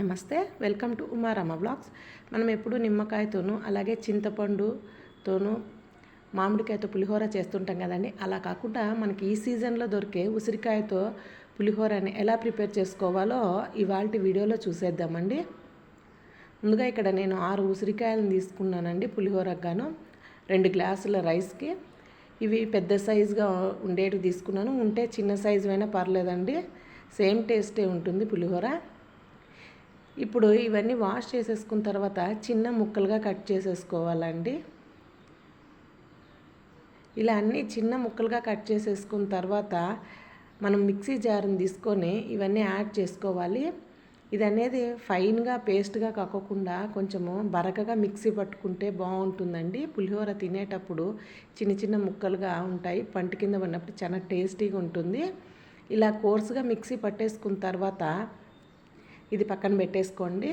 నమస్తే welcome to ఉమారమ్మ blogs మనం ఎప్పుడు నిమ్మకాయతోనూ అలాగే చింతపండుతోనూ మామిడికాయతో పులిహోర చేస్తుంటాం కదండి. అలా కాకుండా మనకి ఈ సీజన్లో దొరికే ఉసిరికాయతో పులిహోరని ఎలా ప్రిపేర్ చేసుకోవాలో ఇవాళ వీడియోలో చూసేద్దామండి. ముందుగా ఇక్కడ నేను ఆరు ఉసిరికాయలను తీసుకున్నానండి పులిహోరకు గాను. రెండు గ్లాసుల రైస్కి. ఇవి పెద్ద సైజుగా ఉండేవి తీసుకున్నాను. ఉంటే చిన్న సైజు అయినా పర్లేదండి. సేమ్ టేస్టే ఉంటుంది పులిహోర. ఇప్పుడు ఇవన్నీ వాష్ చేసేసుకున్న తర్వాత చిన్న ముక్కలుగా కట్ చేసేసుకోవాలండి. ఇలా అన్నీ చిన్న ముక్కలుగా కట్ చేసేసుకున్న తర్వాత మనం మిక్సీ జార్ని తీసుకొని ఇవన్నీ యాడ్ చేసుకోవాలి. ఇది అనేది ఫైన్గా పేస్ట్గా కక్కకుండా కొంచెము బరకగా మిక్సీ పట్టుకుంటే బాగుంటుందండి. పులిహోర తినేటప్పుడు చిన్న చిన్న ముక్కలుగా ఉంటాయి. పంట కింద పడినప్పుడు చాలా టేస్టీగా ఉంటుంది. ఇలా కోర్సుగా మిక్సీ పట్టేసుకున్న తర్వాత ఇది పక్కన పెట్టేసుకోండి.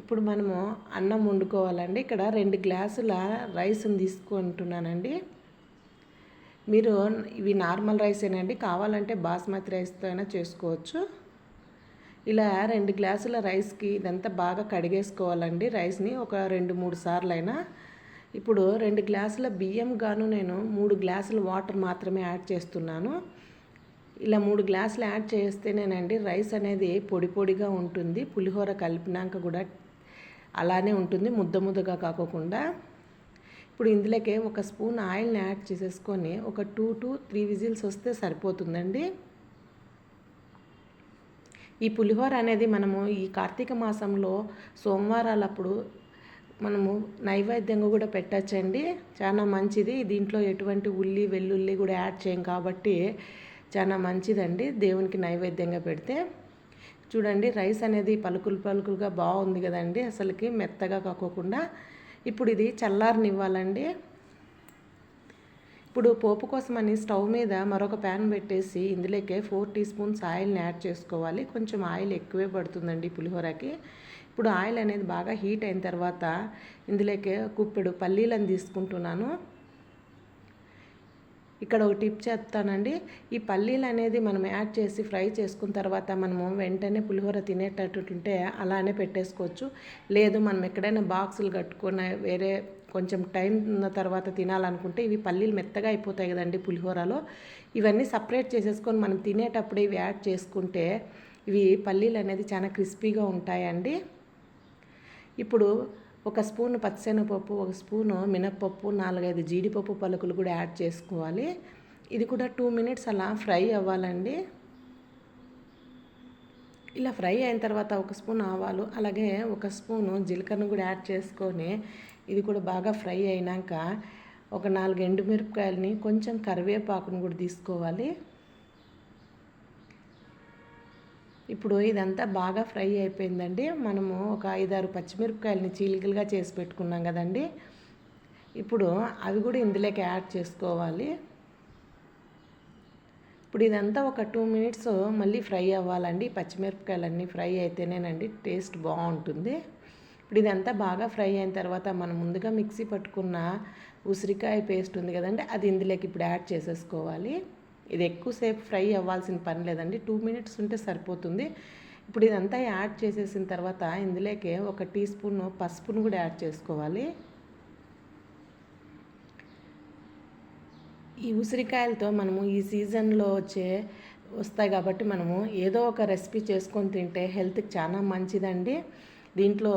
ఇప్పుడు మనము అన్నం వండుకోవాలండి. ఇక్కడ రెండు గ్లాసుల రైస్ని తీసుకుంటున్నానండి. మీరు ఇవి నార్మల్ రైసేనండి కావాలంటే బాస్మతి రైస్తో అయినా చేసుకోవచ్చు. ఇలా రెండు గ్లాసుల రైస్కి ఇదంతా బాగా కడిగేసుకోవాలండి. రైస్ని ఒక రెండు మూడు సార్లు అయినా ఇప్పుడు రెండు గ్లాసుల బియ్యం గాను నేను మూడు గ్లాసుల వాటర్ మాత్రమే యాడ్ చేస్తున్నాను. ఇలా మూడు గ్లాసులు యాడ్ చేస్తేనేనండి రైస్ అనేది పొడి పొడిగా ఉంటుంది. పులిహోర కలిపినాక కూడా అలానే ఉంటుంది. ముద్ద ముద్దగా కాకోకుండా ఇప్పుడు ఇందులోకే ఒక స్పూన్ ఆయిల్ని యాడ్ చేసేసుకొని ఒక టూ టు త్రీ విజిల్స్ వస్తే సరిపోతుందండి. ఈ పులిహోర అనేది మనము ఈ కార్తీక మాసంలో సోమవారాలప్పుడు మనము నైవేద్యంగా కూడా పెట్టచ్చండి. చాలా మంచిది. దీంట్లో ఎటువంటి ఉల్లి వెల్లుల్లి కూడా యాడ్ చేయం కాబట్టి చాలా మంచిదండి. దేవునికి నైవేద్యంగా పెడితే. చూడండి రైస్ అనేది పలుకులు పలుకులుగా బాగుంది కదండి. అసలుకి మెత్తగా కాకోకుండా. ఇప్పుడు ఇది చల్లారనివ్వాలండి. ఇప్పుడు పోపు కోసమని స్టవ్ మీద మరొక ప్యాన్ పెట్టేసి ఇందులోకే ఫోర్ టీ స్పూన్స్ ఆయిల్ని యాడ్ చేసుకోవాలి. కొంచెం ఆయిల్ ఎక్కువే పడుతుందండి పులిహోరకి. ఇప్పుడు ఆయిల్ అనేది బాగా హీట్ అయిన తర్వాత ఇందులోకే కుప్పెడు పల్లీలను తీసుకుంటున్నాను. ఇక్కడ ఒక టిప్ చెప్తానండి. ఈ పల్లీలు అనేది మనం యాడ్ చేసి ఫ్రై చేసుకున్న తర్వాత మనము వెంటనే పులిహోర తినేటట్టుంటే అలానే పెట్టేసుకోవచ్చు. లేదు మనం ఎక్కడైనా బాక్సులు కట్టుకున్న వేరే కొంచెం టైం ఉన్న తర్వాత తినాలనుకుంటే ఇవి పల్లీలు మెత్తగా అయిపోతాయి కదండి పులిహోరలో. ఇవన్నీ సపరేట్ చేసేసుకొని మనం తినేటప్పుడు ఇవి యాడ్ చేసుకుంటే ఇవి పల్లీలు అనేది చాలా క్రిస్పీగా ఉంటాయండి. ఇప్పుడు ఒక స్పూన్ పచ్చిశనగపప్పు ఒక స్పూను మినప్పప్పు నాలుగైదు జీడిపప్పు పలుకులు కూడా యాడ్ చేసుకోవాలి. ఇది కూడా టూ మినిట్స్ అలా ఫ్రై అవ్వాలండి. ఇలా ఫ్రై అయిన తర్వాత ఒక స్పూన్ ఆవాలు అలాగే ఒక స్పూను జీలకర్ర కూడా యాడ్ చేసుకొని ఇది కూడా బాగా ఫ్రై అయినాక ఒక నాలుగు ఎండుమిరపకాయలని కొంచెం కరివేపాకును కూడా తీసుకోవాలి. ఇప్పుడు ఇదంతా బాగా ఫ్రై అయిపోయిందండి. మనము ఒక ఐదారు పచ్చిమిరపకాయలని చీలికలుగా చేసి పెట్టుకున్నాం కదండి. ఇప్పుడు అవి కూడా ఇందులోకి యాడ్ చేసుకోవాలి. ఇప్పుడు ఇదంతా ఒక టూ మినిట్స్ మళ్ళీ ఫ్రై అవ్వాలండి. పచ్చిమిరపకాయలన్నీ ఫ్రై అయితేనేనండి టేస్ట్ బాగుంటుంది. ఇప్పుడు ఇదంతా బాగా ఫ్రై అయిన తర్వాత మనం ముందుగా మిక్సీ పట్టుకున్న ఉసిరికాయ పేస్ట్ ఉంది కదండి అది ఇందులోకి ఇప్పుడు యాడ్ చేసేసుకోవాలి. ఇది ఎక్కువసేపు ఫ్రై అవ్వాల్సిన పని లేదండి. టూ మినిట్స్ ఉంటే సరిపోతుంది. ఇప్పుడు ఇదంతా యాడ్ చేసేసిన తర్వాత ఇందులోకి ఒక టీ స్పూన్ పసుపును కూడా యాడ్ చేసుకోవాలి. ఈ ఉసిరికాయలతో మనము ఈ సీజన్లో వచ్చే వస్తాయి కాబట్టి మనము ఏదో ఒక రెసిపీ చేసుకొని తింటే హెల్త్కి చాలా మంచిదండి. దీంట్లో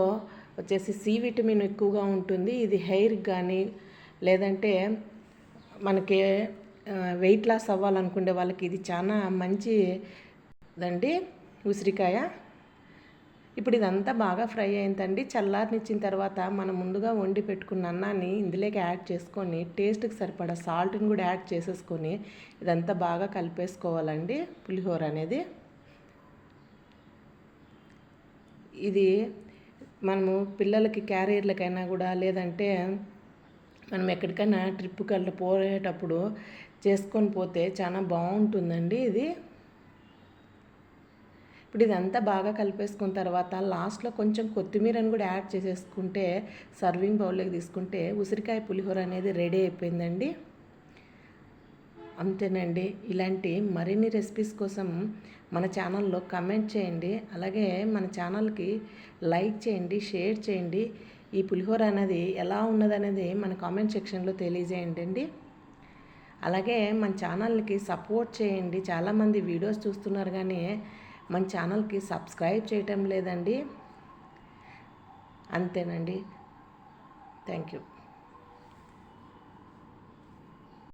వచ్చేసి సి విటమిన్ ఎక్కువగా ఉంటుంది. ఇది హెయిర్కి కానీ లేదంటే మనకి వెయిట్ లాస్ అవ్వాలనుకునే వాళ్ళకి ఇది చాలా మంచి ఇదండి. ఉసిరికాయ. ఇప్పుడు ఇదంతా బాగా ఫ్రై అయిందండి. చల్లారనిచ్చిన తర్వాత మనం ముందుగా వండి పెట్టుకున్న అన్నాన్ని ఇందులోకి యాడ్ చేసుకొని టేస్ట్కి సరిపడా సాల్ట్ని కూడా యాడ్ చేసేసుకొని ఇదంతా బాగా కలిపేసుకోవాలండి పులిహోర అనేది. ఇది మనము పిల్లలకి క్యారియర్లకైనా కూడా లేదంటే మనం ఎక్కడికైనా ట్రిప్కి వెళ్ళి పోయేటప్పుడు చేసుకొని పోతే చాలా బాగుంటుందండి ఇది. ఇప్పుడు ఇదంతా బాగా కలిపేసుకున్న తర్వాత లాస్ట్లో కొంచెం కొత్తిమీరని కూడా యాడ్ చేసేసుకుంటే సర్వింగ్ బౌల్లోకి తీసుకుంటే ఉసిరికాయ పులిహోర అనేది రెడీ అయిపోయిందండి. అంతేనండి. ఇలాంటి మరిన్ని రెసిపీస్ కోసం మన ఛానల్లో కమెంట్ చేయండి. అలాగే మన ఛానల్కి లైక్ చేయండి షేర్ చేయండి. ఈ పులిహోర అనేది ఎలా ఉన్నదనేది మన కామెంట్ సెక్షన్లో తెలియజేయండి అండి అలాగే మన ఛానల్కి సపోర్ట్ చేయండి. చాలామంది వీడియోస్ చూస్తున్నారు కానీ మన ఛానల్కి సబ్స్క్రైబ్ చేయటం లేదండి. అంతేనండి. Thank you.